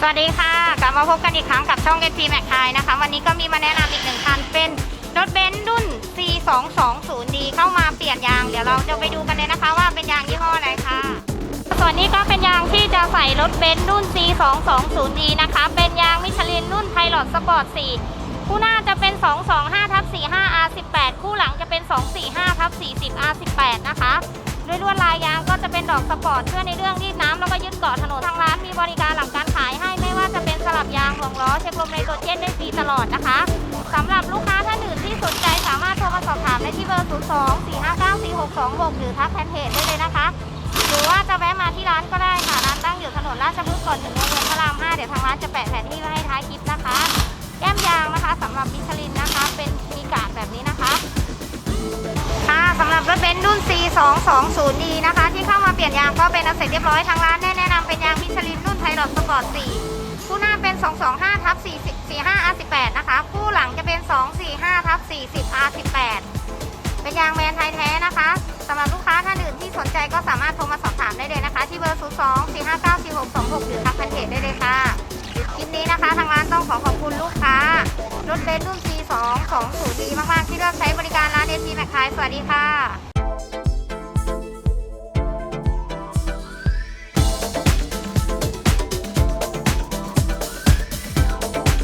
สวัสดีค่ะ กลับมาพบกันอีกครั้งกับช่อง SP Mac ไทยนะคะ วันนี้ก็มีมาแนะนำอีกหนึ่งคันเป็นรถเบนซ์รุ่น C220D เข้ามาเปลี่ยนยาง เดี๋ยวเราจะไปดูกันเลยนะคะว่าเป็นยางยี่ห้ออะไรค่ะ ส่วนนี้ก็เป็นยางที่จะใส่รถเบนซ์รุ่น C220D นะคะ เป็นยางมิชลินรุ่นไพลอตสปอร์ต4คู่หน้าจะเป็น 225ทับ45 R18 คู่หลังจะเป็น 245ทับ40 R18 นะคะด้วยลวดลายยางก็จะเป็นดอกสปอร์ตเพื่อในเรื่องรีดน้ำแล้วก็ยึดเกาะถนนทางร้านมีบริการหลัง ลมในตัวเจนได้ฟรีตลอดนะคะสำหรับลูกค้าท่านอื่นที่สนใจสามารถโทรมาสอบถามได้ที่เบอร์ 02 459 4626 หรือทักแฟนเพจได้เลยนะคะ หรือว่าจะแวะมาที่ร้านก็ได้ค่ะ ร้านตั้งอยู่ถนนราชพฤกษ์ก่อนถึงโรงเรียนพระราม5เดี๋ยวทางร้านจะแปะแผนที่ไว้ให้ท้ายคลิปนะคะ แก้มยางนะคะสำหรับมิชลินนะคะ เป็นมีกากแบบนี้นะคะค่ะสำหรับรถเบนซ์รุ่น C220D นะคะ ที่เข้ามาเปลี่ยนยางก็เป็นอันเสร็จเรียบร้อยทางร้านได้แนะนำเป็นยางมิชลินรุ่นไทยดอทสปอร์ต4 คู่หน้าเป็น 225ทับ40 45 R18 นะคะ คู่หลังจะเป็น 245ทับ40 R18 เป็นยางแมนไทยแท้นะคะสำหรับลูกค้าท่านอื่นที่สนใจก็สามารถโทรมาสอบถามได้เลยนะคะ ที่เบอร์ 02 459 4626 หรือทักแฟนเพจได้เลยค่ะคลิปนี้นะคะทางร้านต้องขอขอบคุณลูกค้ารถเบนซ์รุ่น C2 ของสูดีมากๆ ที่เลือกใช้บริการร้านเอทีแมคคายสวัสดีค่ะ